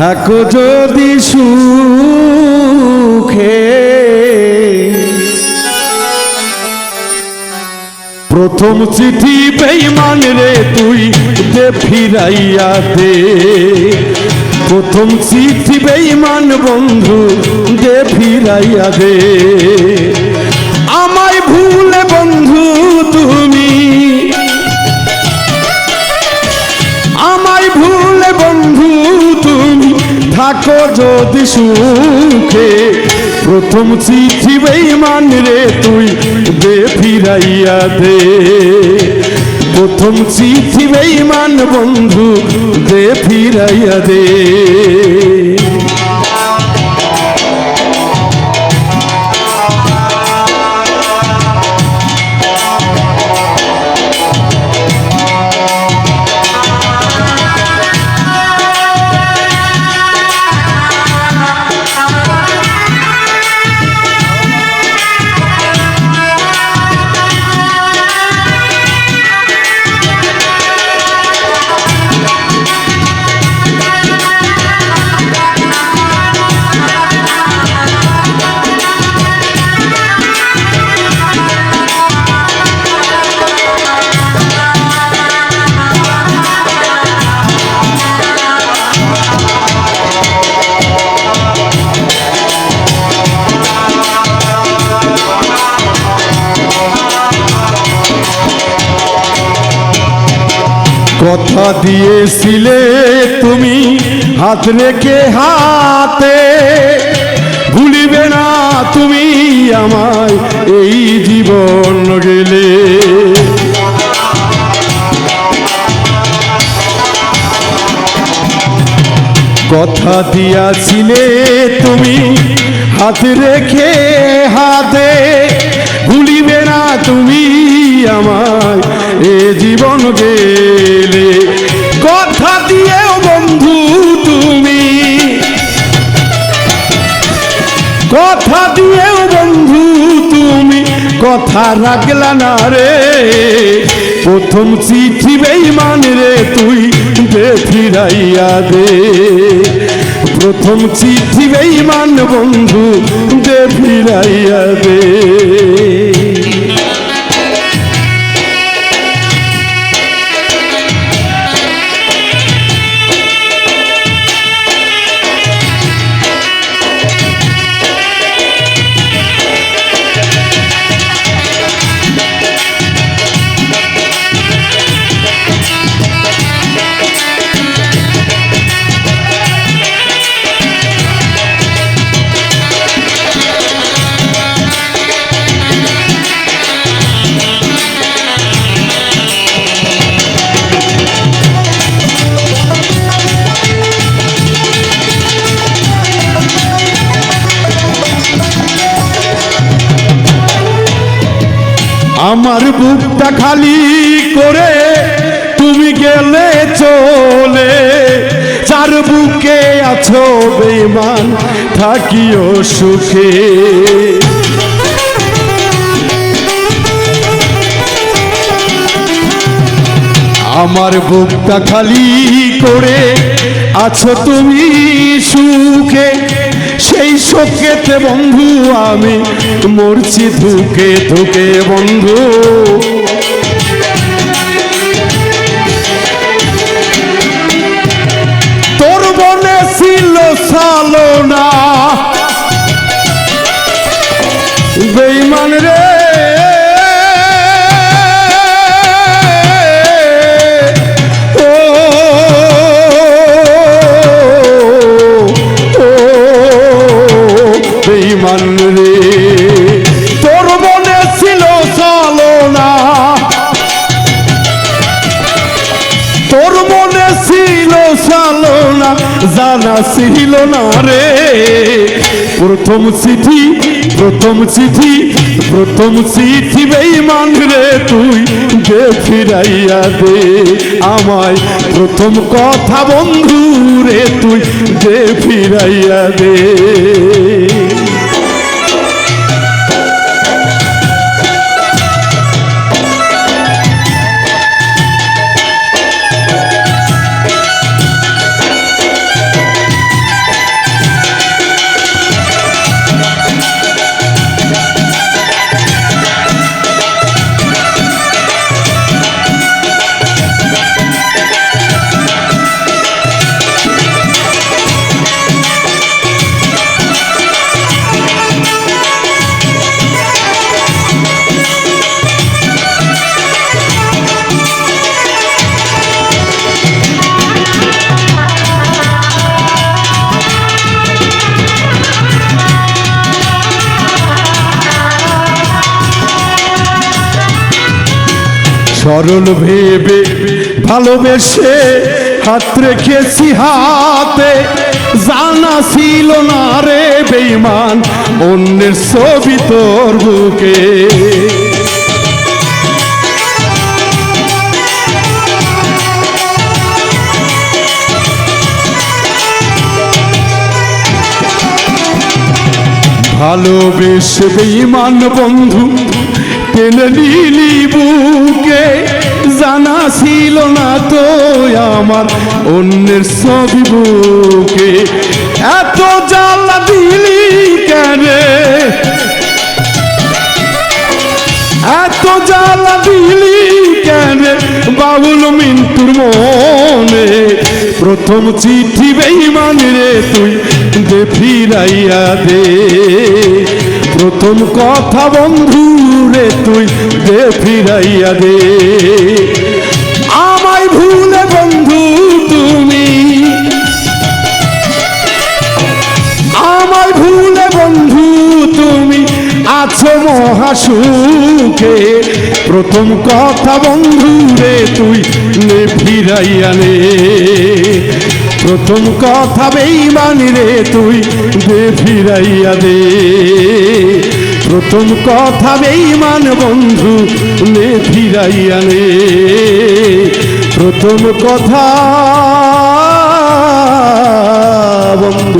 থাকো যদি সুখে। প্রথম চিঠি বেইমান রে তুই দে ফিরাইয়া দে। প্রথম চিঠি বেইমান বন্ধু দে ফিরাইয়া দে। থাকো যদি সুখে, প্রথম চিঠি বেইমান রে তুই দে ফিরাইয়া দে। প্রথম চিঠি বেইমান বন্ধু দে ফিরাইয়া দে। কথা দিয়েছিলে তুমি, হাত রেখে হাতে। ভুলিবে না তুমি আমায়, এই জীবন গেলে। কথা দিয়াছিলে তুমি, হাত রেখে হাতে। ভুলিবে এ জীবন গেলে কথা দিয়েও বন্ধু তুমি। কথা দিয়েও বন্ধু তুমি, কথা রাখলা না রে। প্রথম চিঠি বেইমান রে তুই দে ফিরাইয়া দে। প্রথম চিঠি বেইমান বন্ধু দে ফিরাইয়া দে। আমার বুকটা খালি করে তুমি গেলে চলে। চার বুকে আছো বেমান থাকিও সুখে। আমার বুকটা খালি করে আছো তুমি সুখে সেই শোকেতে বন্ধু আমি। মরছি ধুকে ধুকে বন্ধু। বেইমান রে। তোর মনে ছিল সালো না তোর মনে ছিল সালো না জানা ছিল না রে। প্রথম চিঠি প্রথম চিঠি প্রথম চিঠি বেইমান রে তুই দে ফিরাইয়া দে। আমায় প্রথম কথা বন্ধু রে তুই দে ফিরাইয়া দে। সরল ভেবে ভালোবেসে হাত রেখেছি হাতে। জানা ছিল না রে বেইমান অন্যের ছবি তোর বুকে। ভালোবেসে বেইমান বন্ধু টেনে নিলি বুকে জানা ছিল না তো আমার অন্যের ছবি বুকে। এত জ্বালা দিলি কেন? এত জ্বালা দিলি কেন? বাবুল মিন্টুর মনে প্রথম চিঠি বেইমান রে তুই, দে ফিরাইয়া দে। প্রথম কথা বন্ধু রে তুই দে ফিরাইয়া দে। আমায় ভুলে বন্ধু তুমি। আমায় ভুলে বন্ধু তুমি। আছো মহাসুখে। প্রথম কথা বন্ধু রে তুই নে ফিরাইয়া নে প্রথম কথা বেইমানি রে তুই দে ফিরাইয়া দে। প্রথম কথা বেইমান বন্ধু নে ফিরাইয়া নে। প্রথম কথা বন্ধু